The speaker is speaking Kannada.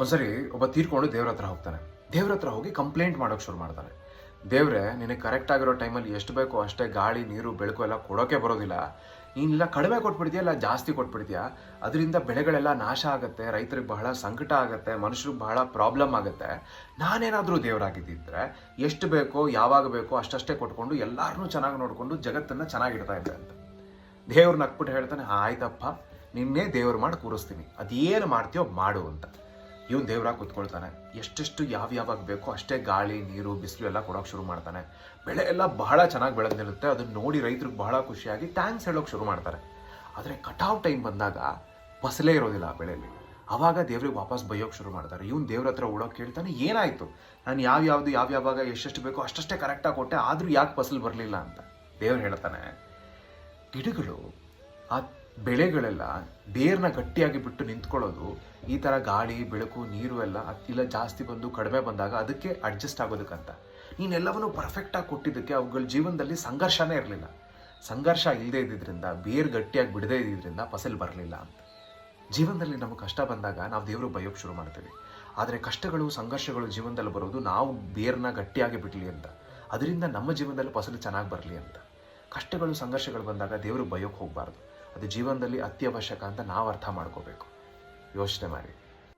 ಒಂದ್ಸರಿ ಒಬ್ಬ ತೀರ್ಕೊಂಡು ದೇವ್ರ ಹತ್ರ ಹೋಗ್ತಾನೆ. ದೇವ್ರ ಹತ್ರ ಹೋಗಿ ಕಂಪ್ಲೇಂಟ್ ಮಾಡೋಕೆ ಶುರು ಮಾಡ್ತಾನೆ. ದೇವ್ರೆ, ನಿನಗೆ ಕರೆಕ್ಟ್ ಆಗಿರೋ ಟೈಮಲ್ಲಿ ಎಷ್ಟು ಬೇಕೋ ಅಷ್ಟೇ ಗಾಳಿ, ನೀರು, ಬೆಳಕು ಎಲ್ಲ ಕೊಡೋಕೆ ಬರೋದಿಲ್ಲ. ನೀನೆಲ್ಲ ಕಡಿಮೆ ಕೊಟ್ಬಿಡ್ತೀಯ ಇಲ್ಲ ಜಾಸ್ತಿ ಕೊಟ್ಬಿಡ್ತೀಯ? ಅದರಿಂದ ಬೆಳೆಗಳೆಲ್ಲ ನಾಶ ಆಗುತ್ತೆ, ರೈತರಿಗೆ ಬಹಳ ಸಂಕಟ ಆಗುತ್ತೆ, ಮನುಷ್ಯರಿಗೆ ಬಹಳ ಪ್ರಾಬ್ಲಮ್ ಆಗುತ್ತೆ. ನಾನೇನಾದರೂ ದೇವರಾಗಿದ್ದಿದ್ರೆ ಎಷ್ಟು ಬೇಕೋ, ಯಾವಾಗ ಬೇಕೋ ಅಷ್ಟಷ್ಟೇ ಕೊಟ್ಕೊಂಡು ಎಲ್ಲರನ್ನೂ ಚೆನ್ನಾಗಿ ನೋಡಿಕೊಂಡು ಜಗತ್ತನ್ನು ಚೆನ್ನಾಗಿಡ್ತಾ ಇದ್ದೆ ಅಂತ. ದೇವ್ರನ್ನ ನಕ್ಬಿಟ್ಟು ಹೇಳ್ತಾನೆ, ಆಯ್ತಪ್ಪ, ನಿನ್ನೆ ದೇವ್ರು ಮಾಡಿ ಕೂರಿಸ್ತೀನಿ. ಅದೇನು ಮಾಡ್ತೀಯೋ ಮಾಡು ಅಂತ. ಇವನು ದೇವ್ರಾಗ ಕೂತ್ಕೊಳ್ತಾನೆ. ಎಷ್ಟೆಷ್ಟು ಯಾವ ಯಾವಾಗ ಬೇಕೋ ಅಷ್ಟೇ ಗಾಳಿ, ನೀರು, ಬಿಸಿಲು ಎಲ್ಲ ಕೊಡೋಕೆ ಶುರು ಮಾಡ್ತಾನೆ. ಬೆಳೆ ಎಲ್ಲ ಬಹಳ ಚೆನ್ನಾಗಿ ಬೆಳೆದು ನಿಲ್ಲುತ್ತೆ ಅದನ್ನ ನೋಡಿ ರೈತರಿಗೆ ಬಹಳ ಖುಷಿಯಾಗಿ ಥ್ಯಾಂಕ್ಸ್ ಹೇಳೋಕೆ ಶುರು ಮಾಡ್ತಾರೆ. ಆದರೆ ಕಟಾವ್ ಟೈಮ್ ಬಂದಾಗ ಫಸಲೇ ಇರೋದಿಲ್ಲ ಬೆಳೆಯಲ್ಲಿ. ಅವಾಗ ದೇವ್ರಿಗೆ ವಾಪಸ್ ಬೈಯೋಕೆ ಶುರು ಮಾಡ್ತಾರೆ. ಇವನು ದೇವ್ರ ಹತ್ರ ಓಡೋಕೆ ಕೇಳ್ತಾನೆ, ಏನಾಯಿತು? ನಾನು ಯಾವ ಯಾವ್ದು, ಯಾವ ಯಾವಾಗ ಎಷ್ಟೆಷ್ಟು ಬೇಕೋ ಅಷ್ಟಷ್ಟೇ ಕರೆಕ್ಟಾಗಿ ಕೊಟ್ಟೆ, ಆದರೂ ಯಾಕೆ ಫಸಲು ಬರಲಿಲ್ಲ ಅಂತ ದೇವ್ರು ಹೇಳ್ತಾನೆ. ಗಿಡಗಳು ಆ ಬೆಳೆಗಳೆಲ್ಲ ಬೇರ್ನ ಗಟ್ಟಿಯಾಗಿ ಬಿಟ್ಟು ನಿಂತ್ಕೊಳ್ಳೋದು, ಈ ಥರ ಗಾಳಿ, ಬೆಳಕು, ನೀರು ಎಲ್ಲ ಇಲ್ಲ ಜಾಸ್ತಿ ಬಂದು ಕಡಿಮೆ ಬಂದಾಗ ಅದಕ್ಕೆ ಅಡ್ಜಸ್ಟ್ ಆಗೋದಕ್ಕಂತ. ನೀನೆಲ್ಲವನ್ನೂ ಪರ್ಫೆಕ್ಟಾಗಿ ಕೊಟ್ಟಿದ್ದಕ್ಕೆ ಅವುಗಳ ಜೀವನದಲ್ಲಿ ಸಂಘರ್ಷನೇ ಇರಲಿಲ್ಲ. ಸಂಘರ್ಷ ಇಲ್ಲದೇ ಇದ್ದಿದ್ದರಿಂದ ಬೇರ್ ಗಟ್ಟಿಯಾಗಿ ಬಿಡದೇ ಇದ್ದಿದ್ದರಿಂದ ಫಸಲು ಬರಲಿಲ್ಲ ಅಂತ. ಜೀವನದಲ್ಲಿ ನಮಗೆ ಕಷ್ಟ ಬಂದಾಗ ನಾವು ದೇವರು ಬಯೋಕ್ಕೆ ಶುರು ಮಾಡ್ತೀವಿ. ಆದರೆ ಕಷ್ಟಗಳು, ಸಂಘರ್ಷಗಳು ಜೀವನದಲ್ಲಿ ಬರೋದು ನಾವು ಬೇರ್ನ ಗಟ್ಟಿಯಾಗಿ ಬಿಡಲಿ ಅಂತ. ಅದರಿಂದ ನಮ್ಮ ಜೀವನದಲ್ಲಿ ಫಸಲು ಚೆನ್ನಾಗಿ ಬರಲಿ ಅಂತ. ಕಷ್ಟಗಳು, ಸಂಘರ್ಷಗಳು ಬಂದಾಗ ದೇವರು ಬಯೋಕ್ಕೆ ಹೋಗಬಾರ್ದು. ಅದು ಜೀವನದಲ್ಲಿ ಅತ್ಯವಶ್ಯಕ ಅಂತ ನಾವು ಅರ್ಥ ಮಾಡ್ಕೋಬೇಕು. ಯೋಚನೆ ಮಾಡಿ.